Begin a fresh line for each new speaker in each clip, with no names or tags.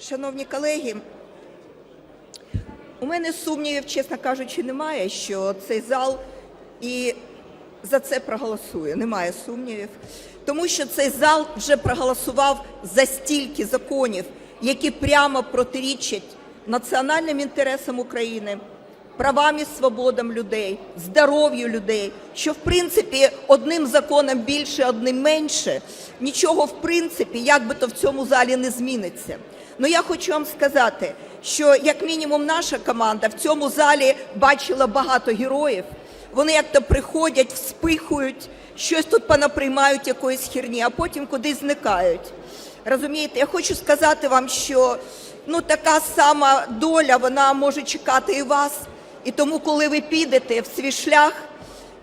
Шановні колеги, у мене сумнівів, чесно кажучи, немає, що цей зал і за це проголосує. Немає сумнівів. Тому що цей зал вже проголосував за стільки законів, які прямо протирічать національним інтересам України, правам і свободам людей, здоров'ю людей, що в принципі одним законом більше, одним менше, нічого в принципі, як би то в цьому залі не зміниться. Ну я хочу вам сказати, що як мінімум наша команда в цьому залі бачила багато героїв. Вони як то приходять, вспихують, щось тут понаприймають якоїсь херні, а потім кудись зникають. Розумієте, я хочу сказати вам, що ну така сама доля вона може чекати і вас. І тому, коли ви підете в свій шлях,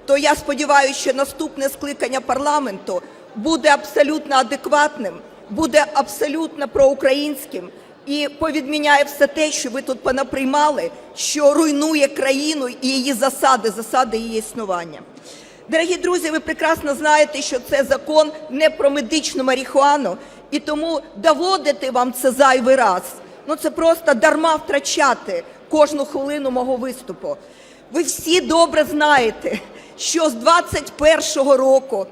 то я сподіваюся, що наступне скликання парламенту буде абсолютно адекватним, буде абсолютно проукраїнським і повідміняє все те, що ви тут понаприймали, що руйнує країну і її засади, засади її існування. Дорогі друзі, ви прекрасно знаєте, що це закон не про медичну марихуану, і тому доводити вам це зайвий раз. Ну це просто дарма втрачати кожну хвилину мого виступу. Ви всі добре знаєте, що з 21-го року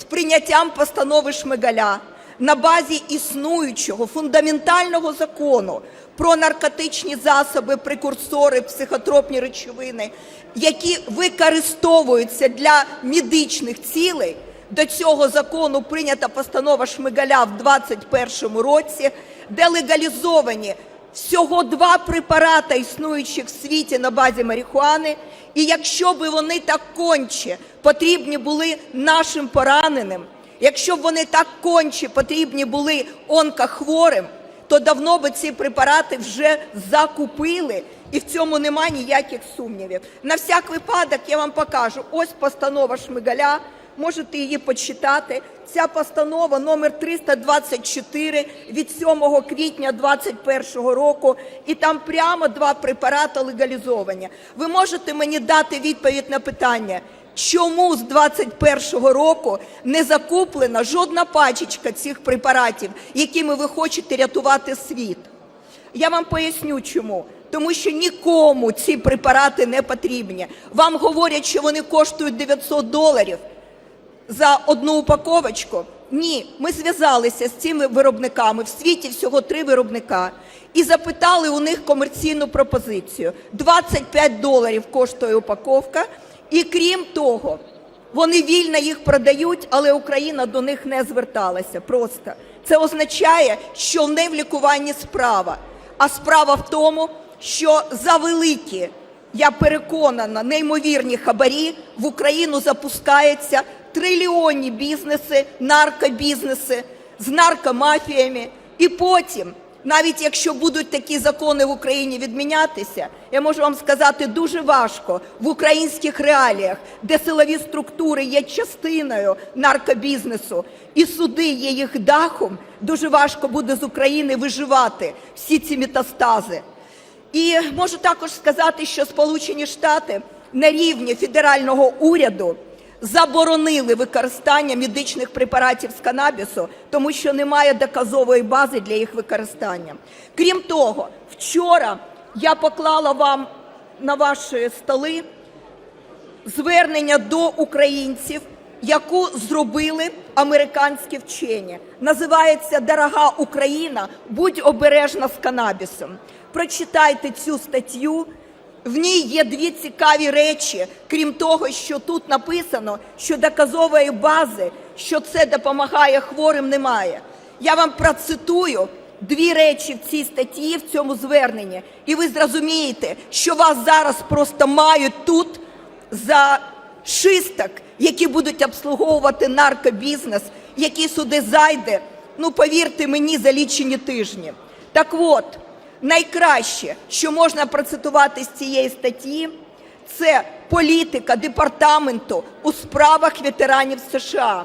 з прийняттям постанови Шмигаля на базі існуючого фундаментального закону про наркотичні засоби, прекурсори, психотропні речовини, які використовуються для медичних цілей. До цього закону прийнята постанова Шмигаля в 2021 році, де легалізовані всього два препарати, існуючих в світі на базі марихуани. І якщо б вони так конче потрібні були нашим пораненим, якщо б вони так конче потрібні були онкохворим, то давно би ці препарати вже закупили, і в цьому нема ніяких сумнівів. На всяк випадок я вам покажу. Ось постанова Шмигаля. Можете її почитати. Ця постанова номер 324 від 7 квітня 2021 року, і там прямо два препарати легалізовані. Ви можете мені дати відповідь на питання, чому з 2021 року не закуплена жодна пачечка цих препаратів, якими ви хочете рятувати світ? Я вам поясню, чому. Тому що нікому ці препарати не потрібні. Вам говорять, що вони коштують 900 доларів за одну упаковочку. Ні, ми зв'язалися з цими виробниками. В світі всього три виробника. І запитали у них комерційну пропозицію. 25 доларів коштує упаковка. І крім того, вони вільно їх продають, але Україна до них не зверталася. Просто це означає, що не в лікуванні справа, а справа в тому, що за великі, я переконана, неймовірні хабарі в Україну запускаються трильйонні бізнеси, наркобізнеси з наркомафіями. І потім, навіть якщо будуть такі закони в Україні відмінятися, я можу вам сказати, дуже важко в українських реаліях, де силові структури є частиною наркобізнесу, і суди є їх дахом, дуже важко буде з України виживати всі ці метастази. І можу також сказати, що Сполучені Штати на рівні федерального уряду заборонили використання медичних препаратів з канабісу, тому що немає доказової бази для їх використання. Крім того, вчора я поклала вам на ваші столи звернення до українців, яку зробили американські вчені. Називається Дорога Україна. Будь обережна з канабісом. Прочитайте цю статтю. В ній є дві цікаві речі, крім того, що тут написано, що доказової бази, що це допомагає хворим, немає. Я вам процитую дві речі в цій статті, в цьому зверненні, і ви зрозумієте, що вас зараз просто мають тут за шисток, які будуть обслуговувати наркобізнес, який сюди зайде, ну повірте мені, за лічені тижні. Так от. Найкраще, що можна процитувати з цієї статті, це політика департаменту у справах ветеранів США.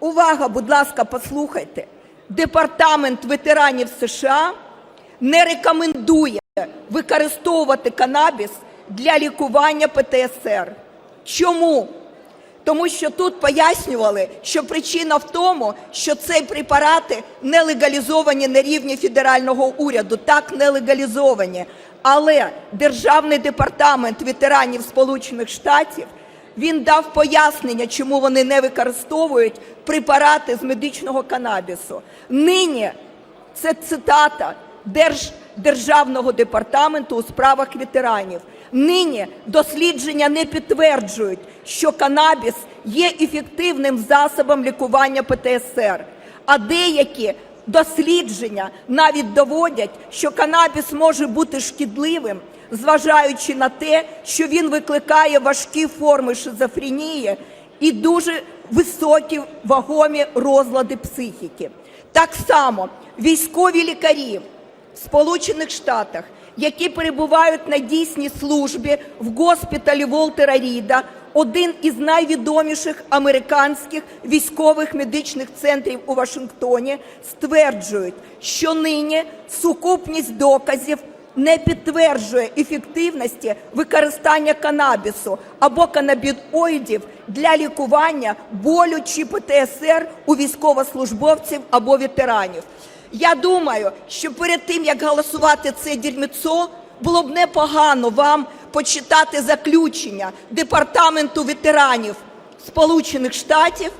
Увага, будь ласка, послухайте. Департамент ветеранів США не рекомендує використовувати канабіс для лікування ПТСР. Чому? Тому що тут пояснювали, що причина в тому, що цей препарати не легалізовані на рівні федерального уряду. Так, не легалізовані. Але Державний департамент ветеранів Сполучених Штатів він дав пояснення, чому вони не використовують препарати з медичного канабісу. Нині це цитата Держ... Державного департаменту у справах ветеранів. Нині дослідження не підтверджують, що канабіс є ефективним засобом лікування ПТСР, а деякі дослідження навіть доводять, що канабіс може бути шкідливим, зважаючи на те, що він викликає важкі форми шизофренії і дуже високі вагомі розлади психіки. Так само військові лікарі Сполучених Штатах, які перебувають на дійсній службі в госпіталі Волтера Ріда, один із найвідоміших американських військових медичних центрів у Вашингтоні, стверджують, що нині сукупність доказів не підтверджує ефективності використання канабісу або канабіоїдів для лікування болю чи ПТСР у військовослужбовців або ветеранів. Я думаю, що перед тим як голосувати це дерьмецо, було б непогано вам почитати заключення департаменту ветеранів Сполучених Штатів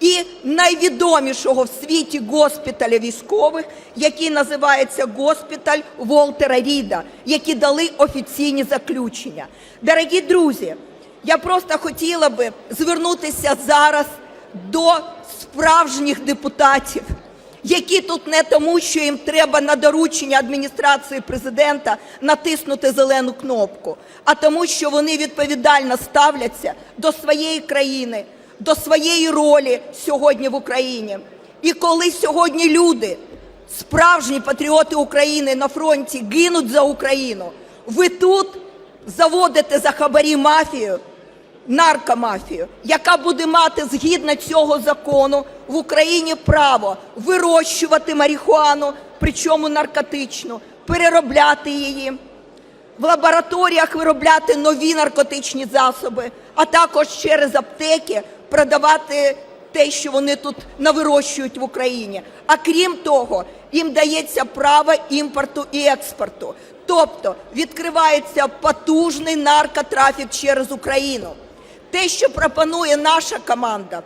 і найвідомішого в світі госпіталя військових, який називається госпіталь Волтера Ріда, які дали офіційні заключення. Дорогі друзі, я просто хотіла би звернутися зараз до справжніх депутатів, які тут не тому, що їм треба на доручення адміністрації президента натиснути зелену кнопку, а тому, що вони відповідально ставляться до своєї країни, до своєї ролі сьогодні в Україні. І коли сьогодні люди, справжні патріоти України на фронті гинуть за Україну, ви тут заводите за хабарі мафію, наркомафію, яка буде мати згідно цього закону в Україні право вирощувати марихуану, причому наркотичну, переробляти її, в лабораторіях виробляти нові наркотичні засоби, а також через аптеки продавати те, що вони тут навирощують в Україні. А крім того, їм дається право імпорту і експорту. Тобто відкривається потужний наркотрафік через Україну. Те, що пропонує наша команда,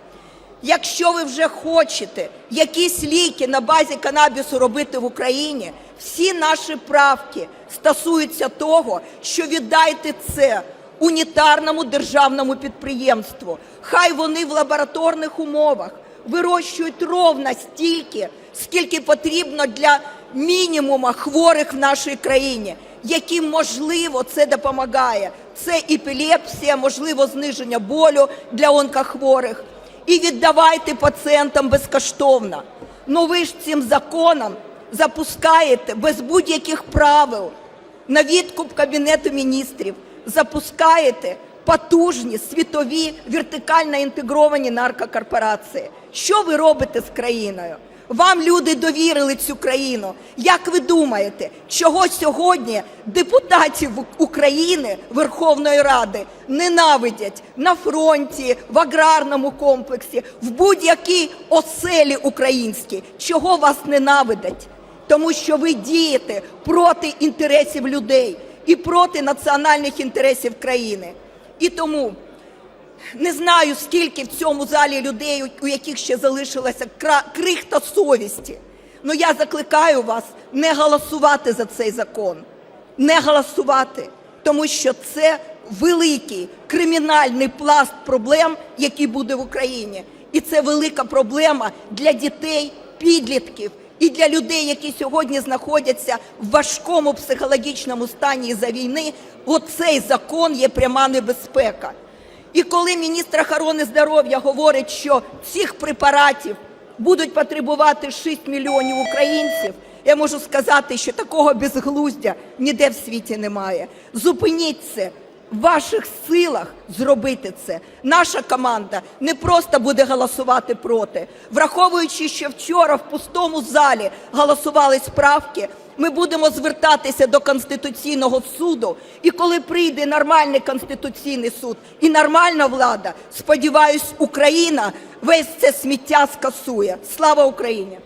якщо ви вже хочете якісь ліки на базі канабісу робити в Україні, всі наші правки стосуються того, що віддайте це унітарному державному підприємству. Хай вони в лабораторних умовах вирощують ровно стільки, скільки потрібно для мінімума хворих в нашій країні, яким можливо це допомагає. Це епілепсія, можливо, зниження болю для онкохворих. І віддавайте пацієнтам безкоштовно. Ну ви ж цим законом запускаєте без будь-яких правил на відкуп Кабінету міністрів, запускаєте потужні світові вертикально інтегровані наркокорпорації. Що ви робите з країною? Вам люди довірили цю країну. Як ви думаєте, чого сьогодні депутатів України Верховної Ради ненавидять на фронті, в аграрному комплексі, в будь-якій оселі українській? Чого вас ненавидять? Тому що ви дієте проти інтересів людей і проти національних інтересів країни. І тому не знаю, скільки в цьому залі людей, у яких ще залишилася крихта совісті. Ну я закликаю вас не голосувати за цей закон, не голосувати, тому що це великий кримінальний пласт проблем, який буде в Україні. І це велика проблема для дітей, підлітків і для людей, які сьогодні знаходяться в важкому психологічному стані із-за війни. Оцей закон є пряма небезпека. І коли міністр охорони здоров'я говорить, що цих препаратів будуть потребувати 6 мільйонів українців, я можу сказати, що такого безглуздя ніде в світі немає. Зупиніть це. Ваших силах зробити це. Наша команда не просто буде голосувати проти. Враховуючи, що вчора в пустому залі голосували справки, ми будемо звертатися до Конституційного суду. І коли прийде нормальний Конституційний суд і нормальна влада, сподіваюсь, Україна весь це сміття скасує. Слава Україні!